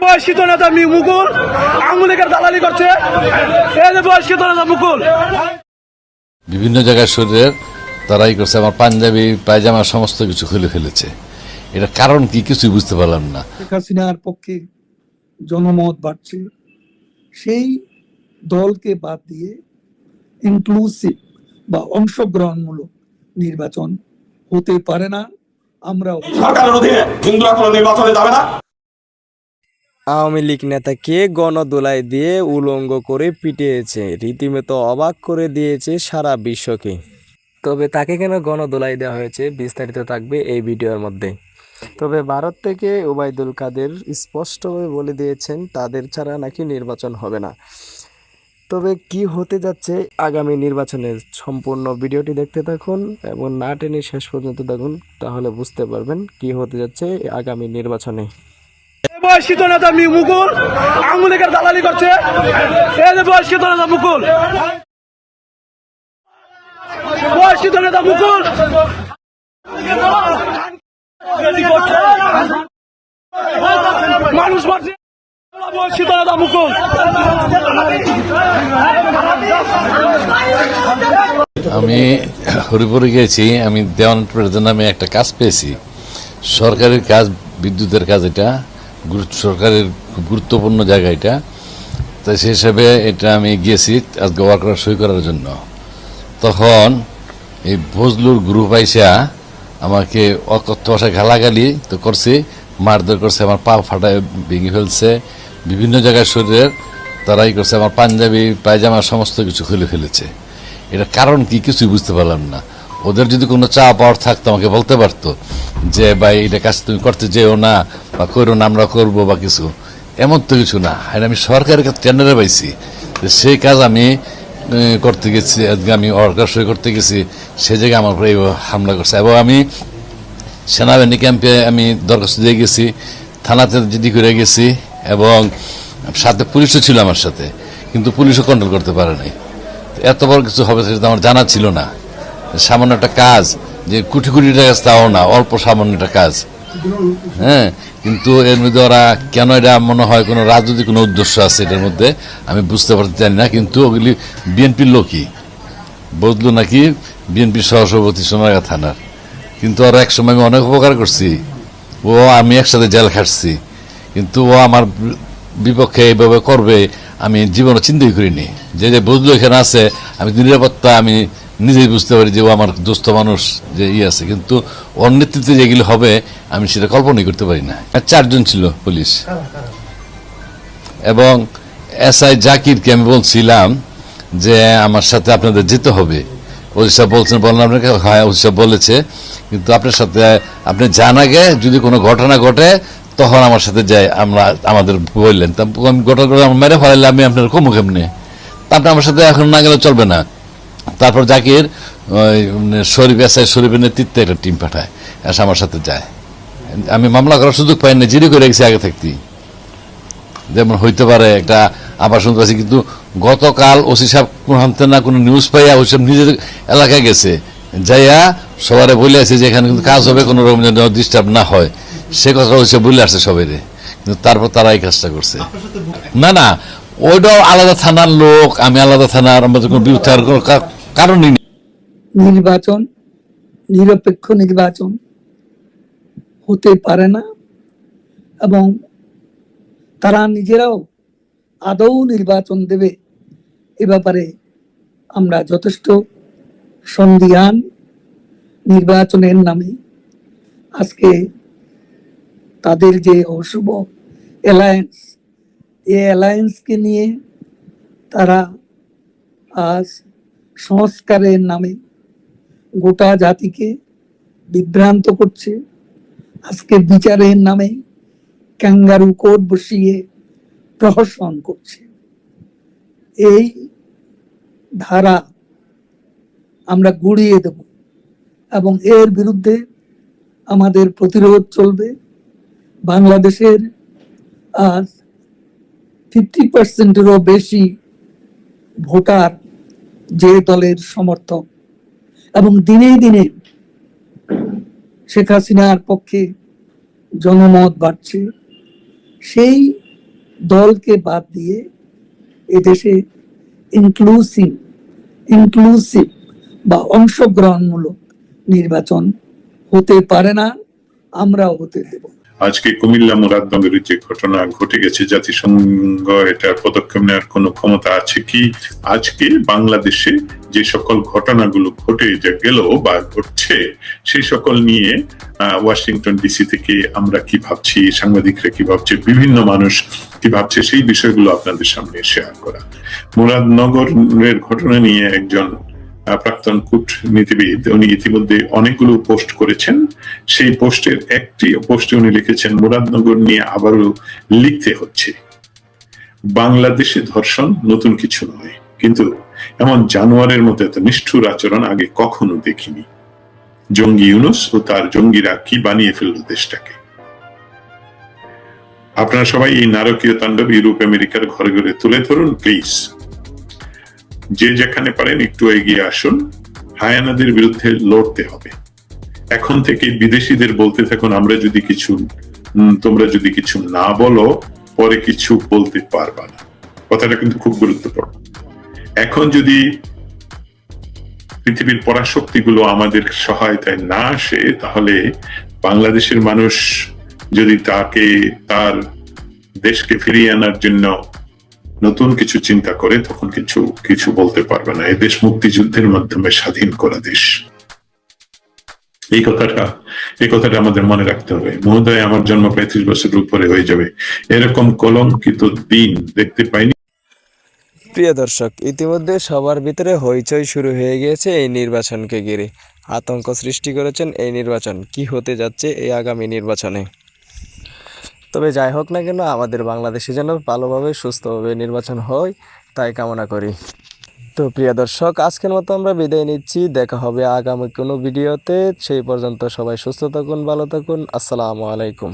নেতা মুকুল আঙুলিকের দালালি করছে। নেতা মুকুল। বিভিন্ন জায়গায় শরীরের তারাই করছে আমার পাঞ্জাবি পায়জামা সমস্ত কিছু খুলে ফেলেছে। এটা কারণ কি কিছুই বুঝতে পারলাম না। শেখ হাসিনার পক্ষে জনমত বাড়ছে। সেই দলকে বাদ দিয়ে ইনক্লুসিভ বা অংশগ্রহণমূলক নির্বাচন হতে পারে না। আমরাও সরকারের অধীনে হিন্দুরা কোনো নির্বাচনে যাবে না। আওয়ামী লীগ নেতাকে গণদোলাই দিয়ে উলঙ্গ করে পিটিয়েছে। রীতিমতো অবাক করে দিয়েছে সারা বিশ্বকে। তবে তাকে কেন গণদোলাই দেওয়া হয়েছে বিস্তারিত থাকবে এই ভিডিওর মধ্যে। তবে ভারত থেকে ওবায়দুল কাদের স্পষ্টভাবে বলে দিয়েছেন, তাদের ছাড়া নাকি নির্বাচন হবে না। তবে কি হতে যাচ্ছে আগামী নির্বাচনের সম্পূর্ণ ভিডিওটি দেখতে থাকুন এবং না টেনে শেষ পর্যন্ত দেখুন, তাহলে বুঝতে পারবেন কি হতে যাচ্ছে আগামী নির্বাচনে। বয়স্কিত নেতা মুকুল আঙুলিকের দালালি করছে। এই যে বয়স্কিত নেতা মুকুল। বয়স্কিত নেতা মুকুল। মানুষ মারছে। বয়স্কিত নেতা মুকুল। আমি হরিপুরে গিয়েছি, আমি দেওয়ান নামে একটা কাজ পেয়েছি। সরকারের কাজ, বিদ্যুতের কাজ এটা। সরকারের খুব গুরুত্বপূর্ণ জায়গা এটা। তাই সেই হিসাবে এটা আমি গিয়েছি আজকে ওয়ার্কার সই করার জন্য। তখন এই ফজলুর গ্রুপ আইসা আমাকে অকথ্য ভাষায় গালাগালি তো করছে, মারধর করছে, আমার পা ফাটায়, ভেঙে ফেলছে। বিভিন্ন জায়গায় শরীরের তারাই করছে, আমার পাঞ্জাবি, পায়জামা, সমস্ত কিছু খুলে ফেলেছে। এটা কারণ কি কিছুই বুঝতে পারলাম না। ওদের যদি কোনো চা পাওয়ার থাকতো, আমাকে বলতে পারতো যে, ভাই, এটা কাজ তুমি করতে যেও না বা করো না, আমরা করব বা কিছু। এমন তো কিছু না। আর আমি সরকারের কাছে টেন্ডারে পাইছি সেই কাজ আমি করতে গেছি আমি অর্কার সই করতে গেছি, সে জায়গায় আমার উপরে হামলা করছে। এবং আমি সেনাবাহিনী ক্যাম্পে আমি দরখাস্ত দিয়ে গেছি, থানাতে জিডি করে গেছি এবং সাথে পুলিশও ছিল আমার সাথে, কিন্তু পুলিশও কন্ট্রোল করতে পারে নাই এত বড় কিছু হবে সেটা আমার জানা ছিল না। সামান্য একটা কাজ, যে কোটি কোটি টাকা তাও না, অল্প সামান্য একটা কাজ। হ্যাঁ কিন্তু এর মধ্যে ওরা কেন এটা মনে হয় কোনো রাজনৈতিক কোনো উদ্দেশ্য আছে এটার মধ্যে, আমি বুঝতে পারতে জানি না, কিন্তু ওগুলি বিএনপির লোকই। বদলু নাকি বিএনপির সহসভাপতি সোনারগা থানার। কিন্তু ওর এক সময় আমি অনেক উপকার করছি। ও, আমি একসাথে জেল খাটছি। কিন্তু ও আমার বিপক্ষে এইভাবে করবে, আমি জীবনে চিন্তাই করিনি। যে যে বদলু এখানে আছে, আমি নিরাপত্তা আমি নিজেই বুঝতে পারি যে ও আমার দুস্থ মানুষ, যে ই আছে। কিন্তু ওর নেতৃত্বে যেগুলি হবে, আমি সেটা কল্পনাই করতে পারি না। চারজন ছিল পুলিশ। এবং এস আই জাকিরকে আমি বলছিলাম যে আমার সাথে আপনাদের যেতে হবে। ওই সব বলছেন, বললাম আপনাকে হ্যাঁ ওই সব বলেছে। কিন্তু আপনার সাথে, আপনি যান আগে, যদি কোনো ঘটনা ঘটে, তখন আমার সাথে যাই, আমরা আমাদের বললেন। তা আমি ঘটনা আমার মেরে ফেলাইলে আমি আপনার কমু কেমনে? তা আপনি আমার সাথে এখন না গেলে চলবে না। তারপর জাকির শরীফ এস আই শরীফের নেতৃত্বে একটা টিম পাঠায়, এসে আমার সাথে যায়। আমি মামলা করার সুযোগ পাই না জিডি করে গেছি আগে থাকতেই। যেমন হইতে পারে একটা আবার শুনতে পাচ্ছি, কিন্তু গতকাল ওসি সাহেব কোনো হামতে না কোনো নিউজ পাইয়া ওই সব নিজের এলাকায় গেছে। যাইয়া সবারে বলে আছে যে এখানে কিন্তু কাজ হবে, কোনো রকম যেন ডিস্টার্ব না হয়। সে কথা ওই সব বলে আসছে সবাই কিন্তু তারপর তারা এই কাজটা করছে। না না, ওইটাও আলাদা থানার লোক, আমি আলাদা থানার আমাদের কোনো বিরুদ্ধে আর কোনো কারণই নির্বাচন, নিরপেক্ষ নির্বাচন হতে পারে না এবং তারা নিজেরাও আদৌ নির্বাচন দেবে এ ব্যাপারে আমরা যথেষ্ট সন্দিহান নির্বাচনের নামে। আজকে তাদের যে অশুভ অ্যালায়েন্স এ অ্যালায়েন্সকে নিয়ে তারা আজ সংস্কারের নামে গোটা জাতিকে বিভ্রান্ত করছে। আজকে বিচারের নামে ক্যাঙ্গারু কোর্ট বসিয়ে প্রহসন করছে। এই ধারা আমরা গুড়িয়ে দেব এবং এর বিরুদ্ধে আমাদের প্রতিরোধ চলবে। বাংলাদেশের আজ ফিফটি পার্সেন্টেরও বেশি ভোটার যে দলের সমর্থক এবং দিনে দিনে শেখ হাসিনার পক্ষে জনমত বাড়ছে, সেই দলকে বাদ দিয়ে এদেশে ইনক্লুসিভ ইনক্লুসিভ বা অংশগ্রহণমূলক নির্বাচন হতে পারে না, আমরাও হতে দেব। আজকে কুমিল্লা মুরাদনগরের যে ঘটনা ঘটে গেছে জাতিসংঘ, এটার পদক্ষেপ নেওয়ার কোনো ক্ষমতা আছে কি? আজকে বাংলাদেশে যে সকল ঘটনাগুলো ঘটে যে গেল বা ঘটছে, সেই সকল নিয়ে ওয়াশিংটন ডিসি থেকে আমরা কি ভাবছি, সাংবাদিকরা কি ভাবছে, বিভিন্ন মানুষ কি ভাবছে, সেই বিষয়গুলো আপনাদের সামনে শেয়ার করা। মুরাদনগরের ঘটনা নিয়ে একজন প্রাক্তন কূটনীতিবিদ, উনি ইতিমধ্যে অনেকগুলো পোস্ট করেছেন। সেই পোস্টের একটি পোস্টে উনি লিখেছেন, মুরাদনগর নিয়ে আবারও লিখতে হচ্ছে। বাংলাদেশে ধর্ষণ নতুন কিছু নয়। কিন্তু এমন জানোয়ারের মতো এত নিষ্ঠুর আচরণ আগে কখনো দেখিনি। জঙ্গি ইউনুস ও তার জঙ্গিরা কি বানিয়ে ফেলল দেশটাকে? আপনারা সবাই এই নারকীয় তাণ্ডব ইউরোপ, আমেরিকার ঘরে ঘরে তুলে ধরুন, প্লিজ। যে যেখানে পারেন একটু এগিয়ে আসুন। হায়ানাদের বিরুদ্ধে লড়তে হবে। এখন থেকে বিদেশিদের বলতে থাকুন, আমরা যদি কিছু তোমরা যদি কিছু না বলো, পরে কিছু বলতে পারবা না। কথাটা কিন্তু খুব গুরুত্বপূর্ণ। এখন যদি পৃথিবীর পরাশক্তিগুলো আমাদের সহায়তায় না আসে, তাহলে বাংলাদেশের মানুষ যদি তাকে, তার দেশকে ফিরিয়ে আনার জন্য নতুন কিছু চিন্তা করে তখন কিছু কিছু বলতে পারবে না। এই দেশ মুক্তিযুদ্ধের মাধ্যমে স্বাধীন করা দেশ। এই কথাটা এই কথাটা আমাদের মনে রাখতে হবে। মহোদয়, আমার জন্ম পঁয়ত্রিশ বছরের উপরে হয়ে যাবে। এরকম কলঙ্কিত দিন দেখতে পাইনি। প্রিয় দর্শক, ইতিমধ্যে সবার ভিতরে হইচই শুরু হয়ে গিয়েছে এই নির্বাচনকে ঘিরে। আতঙ্ক সৃষ্টি করেছেন এই নির্বাচন। কি হতে যাচ্ছে এই আগামী নির্বাচনে? তবে যাই হোক না কেন, আমাদের বাংলাদেশে যেন ভালোভাবে, সুস্থভাবে নির্বাচন হয়, তাই কামনা করি। তো প্রিয় দর্শক, আজকের মতো আমরা বিদায় নিচ্ছি। দেখা হবে আগামী কোনো ভিডিওতে। সেই পর্যন্ত সবাই সুস্থ থাকুন, ভালো থাকুন। আসসালামু আলাইকুম।